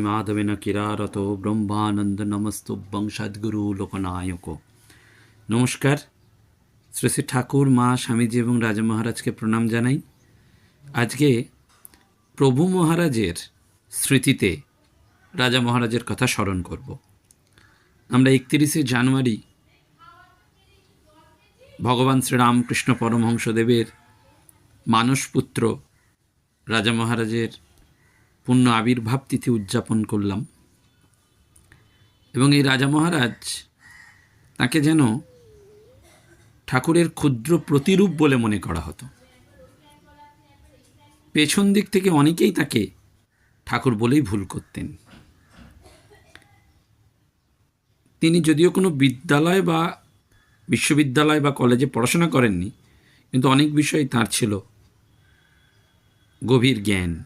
মাধবেন কিরারত ব্রহ্মানন্দ নমস্তুভ্যং সদ্গুরু লোকনায়ক নমস্কার। শ্রী শ্রী ঠাকুর, মা, স্বামীজি এবং রাজা মহারাজকে প্রণাম জানাই। আজকে প্রভু মহারাজের স্মৃতিতে রাজা মহারাজের কথা স্মরণ করব। আমরা একত্রিশে জানুয়ারি ভগবান শ্রীরামকৃষ্ণ পরমহংসদেবের মানসপুত্র রাজা মহারাজের পূর্ণ আবির্ভাব তিথি উদযাপন করলাম। এবং এই রাজা মহারাজ তাকে যেন ঠাকুরের ক্ষুদ্র প্রতিরূপ বলে মনে করা হতো। পেছন দিক থেকে অনেকেই তাকে ঠাকুর বলেই ভুল করতেন। তিনি যদিও কোনো বিদ্যালয় বা বিশ্ববিদ্যালয় বা কলেজে পড়াশোনা করেননি, কিন্তু অনেক বিষয় তার ছিল গভীর জ্ঞান।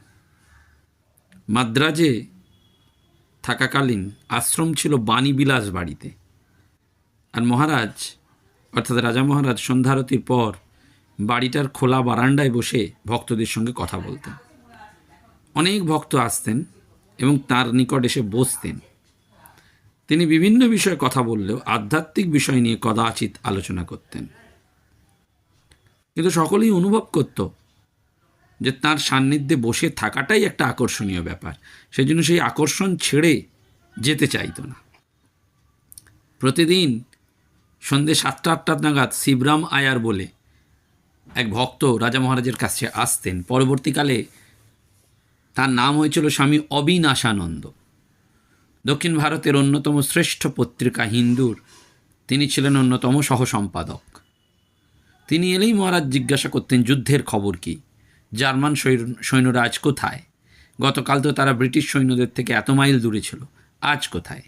মাদ্রাজে থাকাকালীন আশ্রম ছিল বাণীবিলাস বাড়িতে আর মহারাজ অর্থাৎ রাজা মহারাজ সন্ধ্যারতির পর বাড়িটার খোলা বারান্দায় বসে ভক্তদের সঙ্গে কথা বলতেন। অনেক ভক্ত আসতেন এবং তার নিকট এসে বসতেন। তিনি বিভিন্ন বিষয়ে কথা বললেও আধ্যাত্মিক বিষয় নিয়ে কদাচিৎ আলোচনা করতেন। কিন্তু সকলেই অনুভব করত যে তার সান্নিধ্যে বসে থাকাটাই একটা আকর্ষণীয় ব্যাপার। সেই জন্য সেই আকর্ষণ ছেড়ে যেতে চাইতো না। প্রতিদিন সন্ধে সাতটা আটটা নাগাদ শিবরাম আয়ার বলে এক ভক্ত রাজা মহারাজের কাছে আসতেন। পরবর্তীকালে তার নাম হয়েছিল স্বামী অবিনাশানন্দ। দক্ষিণ ভারতের অন্যতম শ্রেষ্ঠ পত্রিকা হিন্দুর। তিনি ছিলেন অন্যতম সহসম্পাদক। তিনি এলেই মহারাজ জিজ্ঞাসা করতেন, যুদ্ধের খবর কী? জার্মান সৈন্য- সৈন্যরা আজ কোথায়? গতকাল তো তারা ব্রিটিশ সৈন্যদের থেকে এত মাইল দূরে ছিল। আজ কোথায়?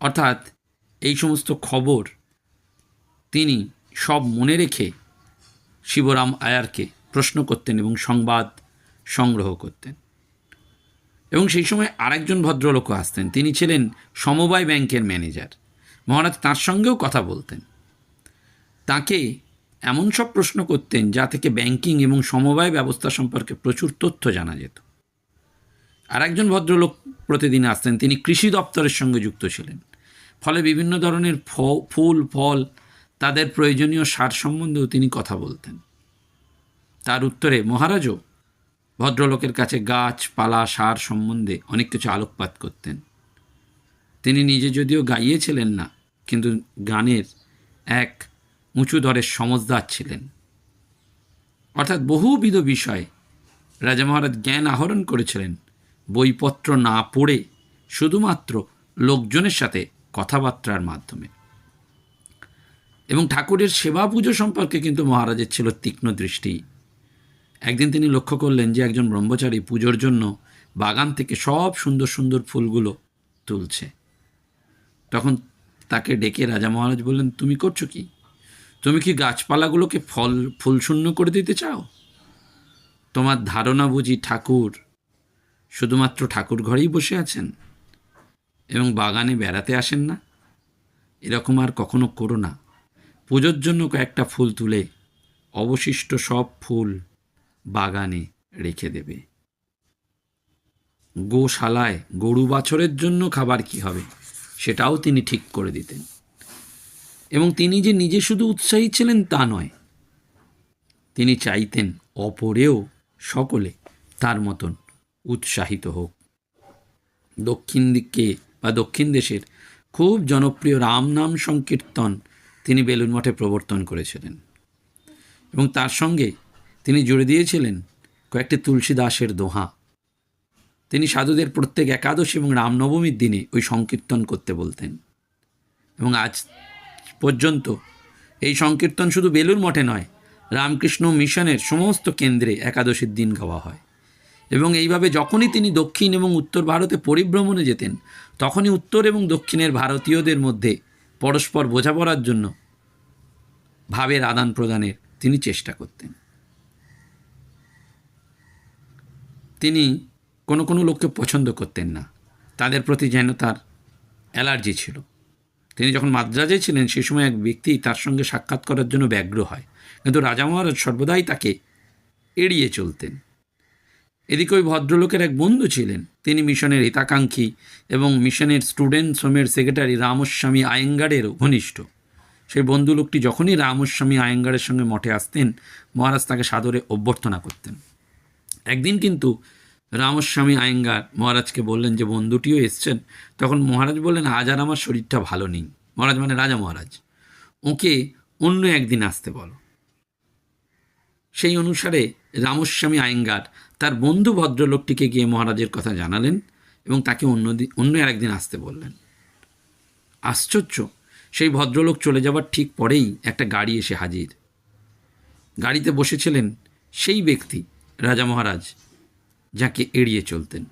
অর্থাৎ এই সমস্ত খবর তিনি সব মনে রেখে শিবরাম আয়ারকে প্রশ্ন করতেন এবং সংবাদ সংগ্রহ করতেন। এবং সেই সময় আরেকজন ভদ্রলোকও আসতেন। তিনি ছিলেন সমবায় ব্যাংকের ম্যানেজার। মহারাজ তার সঙ্গেও কথা বলতেন। তাকে এমন সব প্রশ্ন করতেন যা থেকে ব্যাংকিং এবং সমবায় ব্যবস্থা সম্পর্কে প্রচুর তথ্য জানা যেত। আর একজন ভদ্রলোক প্রতিদিন আসতেন। তিনি কৃষি দপ্তরের সঙ্গে যুক্ত ছিলেন। ফলে বিভিন্ন ধরনের ফুল, ফল তাদের প্রয়োজনীয় সার সম্বন্ধেও তিনি কথা বলতেন। তার উত্তরে, মহারাজও ভদ্রলোকের কাছে গাছ, পালা, সার সম্বন্ধে অনেক কিছু আলোকপাত করতেন। তিনি নিজে যদিও গাইয়েছিলেন না, কিন্তু গানের এক উঁচু দরের সমজদার ছিলেন। অর্থাৎ বহুবিধ বিষয়ে রাজা মহারাজ জ্ঞান আহরণ করেছিলেন। বইপত্র না পড়ে শুধুমাত্র লোকজনের সাথে কথাবার্তার মাধ্যমে। এবং ঠাকুরের সেবা পুজো সম্পর্কে কিন্তু মহারাজের ছিল তীক্ষ্ণ দৃষ্টি। একদিন তিনি লক্ষ্য করলেন যে একজন ব্রহ্মচারী পুজোর জন্য বাগান থেকে সব সুন্দর সুন্দর ফুলগুলো তুলছে। তখন তাকে ডেকে রাজা মহারাজ বললেন, তুমি করছ কি? তুমি কি গাছপালাগুলোকে ফল, ফুলশূন্য করে দিতে চাও? তোমার ধারণা বুঝি ঠাকুর, শুধুমাত্র ঠাকুর ঘরেই বসে আছেন? এবং বাগানে বেড়াতে আসেন না? এরকম আর কখনো করো না। পুজোর জন্য কয়েকটা ফুল তুলে অবশিষ্ট সব ফুল বাগানে রেখে দেবে। গোশালায় গরু বাছরের জন্য খাবার কি হবে, সেটাও তিনি ঠিক করে দিতেন। এবং তিনি যে নিজে শুধু উৎসাহী ছিলেন তা নয়, তিনি চাইতেন অপরেও সকলে তার মতন উৎসাহিত হোক। দক্ষিণ দিকে বা দক্ষিণ দেশের খুব জনপ্রিয় রাম নাম সংকীর্তন তিনি বেলুন মঠে প্রবর্তন করেছিলেন। এবং তার সঙ্গে তিনি জুড়ে দিয়েছিলেন কয়েকটি তুলসী দাসের দোহা। তিনি সাধুদের প্রত্যেক একাদশী এবং রামনবমীর দিনে ওই সংকীর্তন করতে বলতেন। এবং আজ পর্যন্ত এই সংকীর্তন শুধু বেলুর মঠে নয়, রামকৃষ্ণ মিশনের সমস্ত কেন্দ্রে একাদশীর দিন গাওয়া হয়। এবং এইভাবে যখনই তিনি দক্ষিণ এবং উত্তর ভারতে পরিভ্রমণে যেতেন, তখনই উত্তর এবং দক্ষিণের ভারতীয়দের মধ্যে পরস্পর বোঝাপড়ার জন্য ভাবের আদান প্রদানের তিনি চেষ্টা করতেন। তিনি কোনো কোনো লোককে পছন্দ করতেন না। তাদের প্রতি যেন তার অ্যালার্জি ছিল। তিনি যখন মাদ্রাজে ছিলেন সেই সময় এক ব্যক্তি তার সঙ্গে সাক্ষাৎ করার জন্য ব্যগ্র হয়। কিন্তু রাজা মহারাজ সর্বদাই তাকে এড়িয়ে চলতেন। এদিকে ওই ভদ্রলোকের এক বন্ধু ছিলেন। তিনি মিশনের হিতাকাঙ্ক্ষী এবং মিশনের স্টুডেন্ট শ্রমের সেক্রেটারি রামস্বামী আয়েঙ্গারের ঘনিষ্ঠ। সেই বন্ধু লোকটি যখনই রামস্বামী আয়েঙ্গারের সঙ্গে মঠে আসতেন, মহারাজ তাকে সাদরে অভ্যর্থনা করতেন। একদিন কিন্তু রামস্বামী আয়েঙ্গার মহারাজকে বললেন যে, বন্ধুটিও এসছেন। তখন মহারাজ বললেন, আজ আর আমার শরীরটা ভালো নেই। মহারাজ মানে রাজা মহারাজ, ওকে অন্য একদিন আসতে বলো। সেই অনুসারে রামস্বামী আয়েঙ্গার তার বন্ধু ভদ্রলোকটিকে গিয়ে মহারাজের কথা জানালেন এবং তাকে অন্য অন্য একদিন আসতে বললেন। আশ্চর্য, সেই ভদ্রলোক চলে যাবার ঠিক পরেই একটা গাড়ি এসে হাজির। গাড়িতে বসেছিলেন সেই ব্যক্তি, রাজা মহারাজ, যাকে এড়িয়ে চলতেন।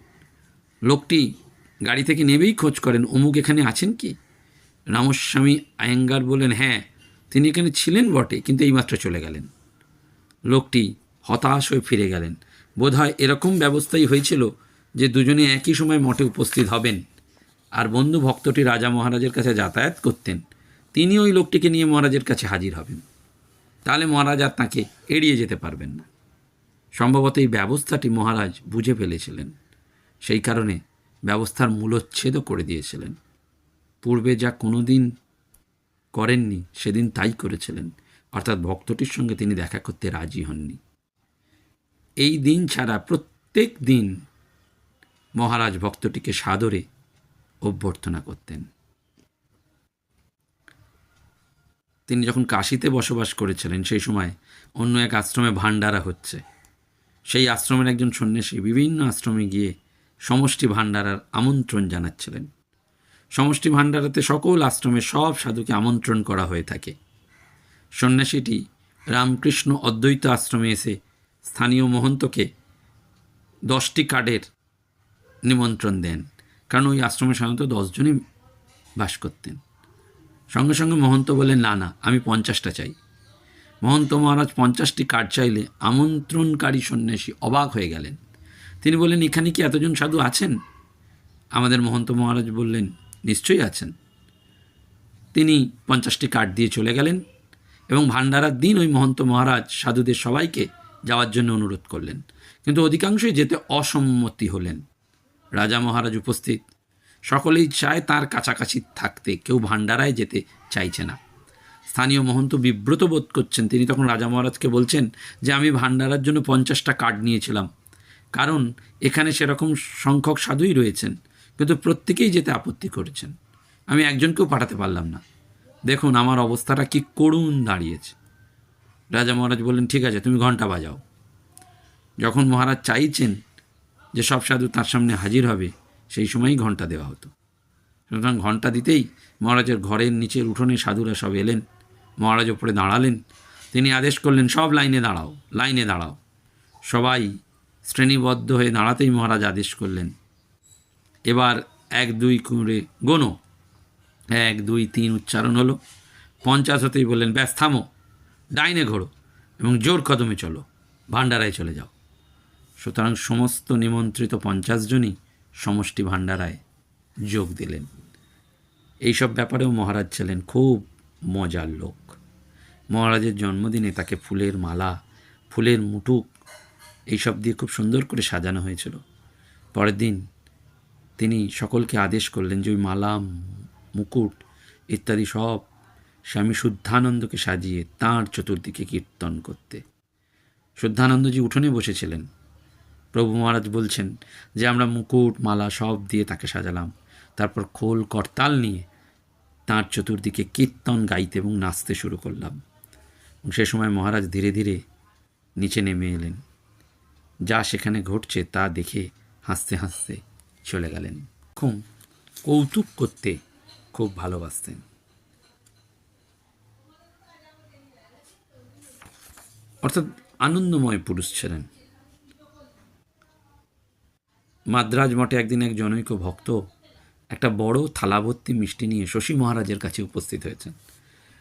লোকটি গাড়ি থেকে নেবেই খোঁজ করেন, অমুক এখানে আছেন কি? রামস্বামী আয়েঙ্গার বললেন হ্যাঁ তিনি এখানে ছিলেন বটে, কিন্তু এইমাত্র চলে গেলেন। লোকটি হতাশ হয়ে ফিরে গেলেন। বোধহয় এরকম ব্যবস্থাই হয়েছিল যে দুজনে একই সময় মঠে উপস্থিত হবেন আর বন্ধু ভক্তটি রাজা মহারাজের কাছে যাতায়াত করতেন। তিনি ওই লোকটিকে নিয়ে মহারাজের কাছে হাজির হবেন। তাহলে মহারাজ আর তাকে এড়িয়ে যেতে পারবেন না। সম্ভবত এই ব্যবস্থাটি মহারাজ বুঝে ফেলেছিলেন। সেই কারণে ব্যবস্থার মূলচ্ছেদও করে দিয়েছিলেন। পূর্বে যা কোনো দিন করেননি, সেদিন তাই করেছিলেন। অর্থাৎ ভক্তটির সঙ্গে তিনি দেখা করতে রাজি হননি। এই দিন ছাড়া প্রত্যেক দিন মহারাজ ভক্তটিকে সাদরে অভ্যর্থনা করতেন। তিনি যখন কাশিতে বসবাস করেছিলেন, সেই সময় অন্য এক আশ্রমে ভাণ্ডারা হচ্ছে। সেই আশ্রমের একজন সন্ন্যাসী বিভিন্ন আশ্রমে গিয়ে সমষ্টি ভাণ্ডারার আমন্ত্রণ জানাচ্ছিলেন। সমষ্টি ভাণ্ডারাতে সকল আশ্রমে সব সাধুকে আমন্ত্রণ করা হয়ে থাকে। সন্ন্যাসীটি রামকৃষ্ণ অদ্বৈত আশ্রমে এসে স্থানীয় মহন্তকে দশটি কার্ডের নিমন্ত্রণ দেন। কারণ ওই আশ্রমে সাধারণত দশজনই বাস করতেন। সঙ্গে সঙ্গে মহন্ত বললেন না না, আমি পঞ্চাশটা চাই। মহন্ত মহারাজ পঞ্চাশটি কার্ড চাইলে আমন্ত্রণকারী সন্ন্যাসী অবাক হয়ে গেলেন। তিনি বললেন এখানে কি এতজন সাধু আছেন? আমাদের মহন্ত মহারাজ বললেন, নিশ্চয়ই আছেন। তিনি পঞ্চাশটি কার্ড দিয়ে চলে গেলেন এবং ভান্ডারার দিন ওই মহন্ত মহারাজ সাধুদের সবাইকে যাওয়ার জন্য অনুরোধ করলেন। কিন্তু অধিকাংশই যেতে অসম্মতি হলেন। রাজা মহারাজ উপস্থিত। সকলেই চায় তার কাছাকাছি থাকতে, কেউ ভান্ডারায় যেতে চাইছে না। স্থানীয় মহন্ত বিব্রত বোধ করছেন। তিনি তখন রাজা মহারাজকে বলছেন যে, আমি ভান্ডারার জন্য পঞ্চাশটা কার্ড নিয়েছিলাম। কারণ এখানে সেরকম সংখ্যক সাধুই রয়েছেন, কিন্তু প্রত্যেকেই যেতে আপত্তি করেছেন। আমি একজনকেও পাঠাতে পারলাম না। দেখুন, আমার অবস্থাটা কি করুণ দাঁড়িয়েছে। রাজা মহারাজ বললেন, ঠিক আছে, তুমি ঘণ্টা বাজাও। যখন মহারাজ চাইছেন যে সব সাধু তার সামনে হাজির হবে, সেই সময়ই ঘণ্টা দেওয়া হতো। সুতরাং ঘণ্টা দিতেই মহারাজের ঘরের নিচের উঠোনে সাধুরা সব এলেন। মহারাজ ওপরে দাঁড়ালেন। তিনি আদেশ করলেন, সব লাইনে দাঁড়াও লাইনে দাঁড়াও। সবাই শ্রেণীবদ্ধ হয়ে দাঁড়াতেই মহারাজ আদেশ করলেন, এবার এক, দুই কুঁড়ে গোনো। এক, দুই, তিন উচ্চারণ হলো। পঞ্চাশ হতেই বললেন, ব্যাস, থামো। ডাইনে ঘোরো এবং জোর কদমে চলো ভান্ডারায় চলে যাও। সুতরাং সমস্ত নিমন্ত্রিত পঞ্চাশ জনই সমষ্টি ভাণ্ডারায় যোগ দিলেন। এইসব ব্যাপারেও মহারাজ ছিলেন খুব মজার লোক। মহারাজের জন্মদিনে তাকে ফুলের মালা, ফুলের মুটুক, এইসব দিয়ে খুব সুন্দর করে সাজানো হয়েছিল। পরের দিন তিনি সকলকে আদেশ করলেন যে ওই মালা, মুকুট ইত্যাদি সব স্বামী শুদ্ধানন্দকে সাজিয়ে তাঁর চতুর্দিকে কীর্তন করতে। শুদ্ধানন্দজি উঠোনে বসেছিলেন। প্রভু মহারাজ বলছেন যে, আমরা মুকুট, মালা সব দিয়ে তাকে সাজালাম। তারপর খোল, করতাল নিয়ে তাঁর চতুর্দিকে কীর্তন গাইতে এবং নাচতে শুরু করলাম। সে সময় মহারাজ ধীরে ধীরে নিচে নেমে এলেন। যা সেখানে ঘটছে তা দেখে হাসতে হাসতে চলে গেলেন। খুব কৌতুক করতে খুব ভালোবাসতেন। অর্থাৎ আনন্দময় পুরুষ ছিলেন। মাদ্রাজ মঠে একদিন এক জনৈক ভক্ত একটা বড় থালাভর্তি মিষ্টি নিয়ে শশী মহারাজের কাছে উপস্থিত হয়েছেন।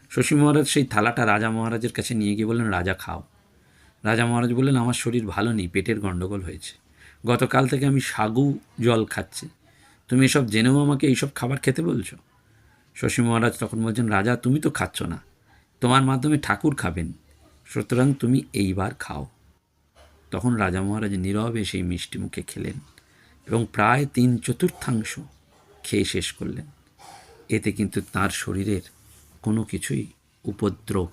শশী মহারাজ সেই থালাটা রাজা মহারাজের কাছে নিয়ে গিয়ে বললেন, রাজা, খাও। রাজা মহারাজ বললেন, আমার শরীর ভালো নেই, পেটের গণ্ডগোল হয়েছে। গতকাল থেকে আমি সাগু জল খাচ্ছি। তুমি এসব জেনেও আমাকে এইসব খাবার খেতে বলছো? শশী মহারাজ তখন বলছেন, রাজা, তুমি তো খাচ্ছ না। তোমার মাধ্যমে ঠাকুর খাবেন। সুতরাং তুমি এইবার খাও। তখন রাজা মহারাজ নীরবে সেই মিষ্টি মুখে খেলেন এবং প্রায় তিন চতুর্থাংশ খেয়ে শেষ করলেন। এতে কিন্তু তার শরীরের কোনো কিছুই উপদ্রব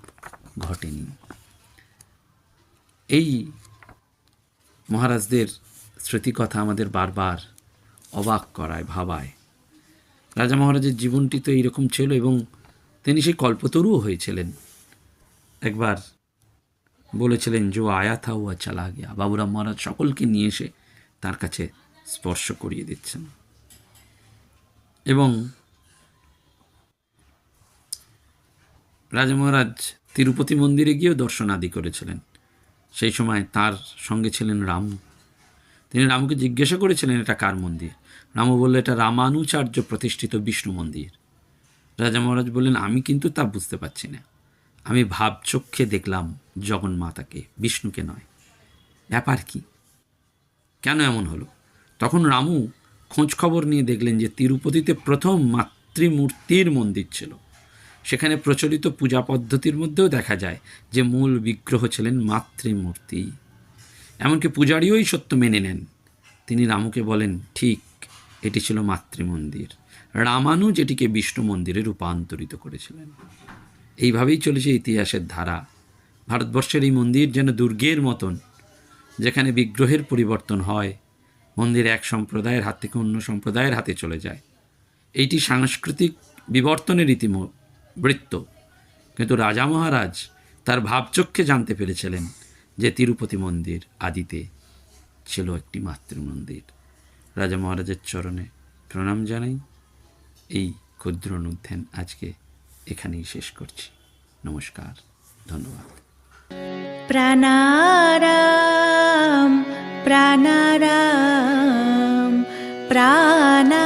ঘটেনি। এই মহারাজদের স্মৃতিকথা আমাদের বারবার অবাক করায়, ভাবায়। রাজা মহারাজের জীবনটি তো এইরকম ছিল এবং তিনি সেই কল্পতরুও হয়েছিলেন। একবার বলেছিলেন যে আয়া থা হুয়া চালা গিয়া বাবুরাম মহারাজ সকলকে নিয়ে এসে তার কাছে স্পর্শ করিয়ে দিচ্ছেন। এবং রাজা মহারাজ তিরুপতি মন্দিরে গিয়েও দর্শনাদি করেছিলেন। সেই সময় তার সঙ্গে ছিলেন রাম। তিনি রামকে জিজ্ঞাসা করেছিলেন, এটা কার মন্দির? রামু বলল, এটা রামানুচার্য প্রতিষ্ঠিত বিষ্ণু মন্দির। রাজা মহারাজ বললেন, আমি কিন্তু তা বুঝতে পারছি না। আমি ভাবচক্ষে দেখলাম জগন্মাতাকে বিষ্ণুকে নয়। ব্যাপার কি? কেন এমন হলো? তখন রামু খোঁজ খবর নিয়ে দেখলেন যে তিরুপতিতে প্রথম মাতৃমূর্তির মন্দির ছিল। সেখানে প্রচলিত পূজা পদ্ধতির মধ্যেও দেখা যায় যে মূল বিগ্রহ ছিলেন মাতৃমূর্তি। এমনকি পূজারীও সত্য মেনে নেন। তিনি রামুকে বলেন, ঠিক, এটি ছিল মাতৃমন্দির। রামানুজ এটিকে বিষ্ণু মন্দিরে রূপান্তরিত করেছিলেন। এইভাবেই চলেছে ইতিহাসের ধারা। ভারতবর্ষের এই মন্দির যেন দুর্গের মতন, যেখানে বিগ্রহের পরিবর্তন হয়, মন্দির এক সম্প্রদায়ের হাত থেকে অন্য সম্প্রদায়ের হাতে চলে যায়। এইটি সাংস্কৃতিক বিবর্তনের ইতিম বৃত্ত। কিন্তু রাজা মহারাজ তার ভাবচক্ষে জানতে পেরেছিলেন যে তিরুপতি মন্দির আদিতে ছিল একটি মাতৃ মন্দির। রাজা মহারাজের চরণে প্রণাম জানাই। এই ক্ষুদ্র অনুধ্যান আজকে এখানেই শেষ করছি। নমস্কার ধন্যবাদ। প্রাণারাম প্রাণারাম প্রাণা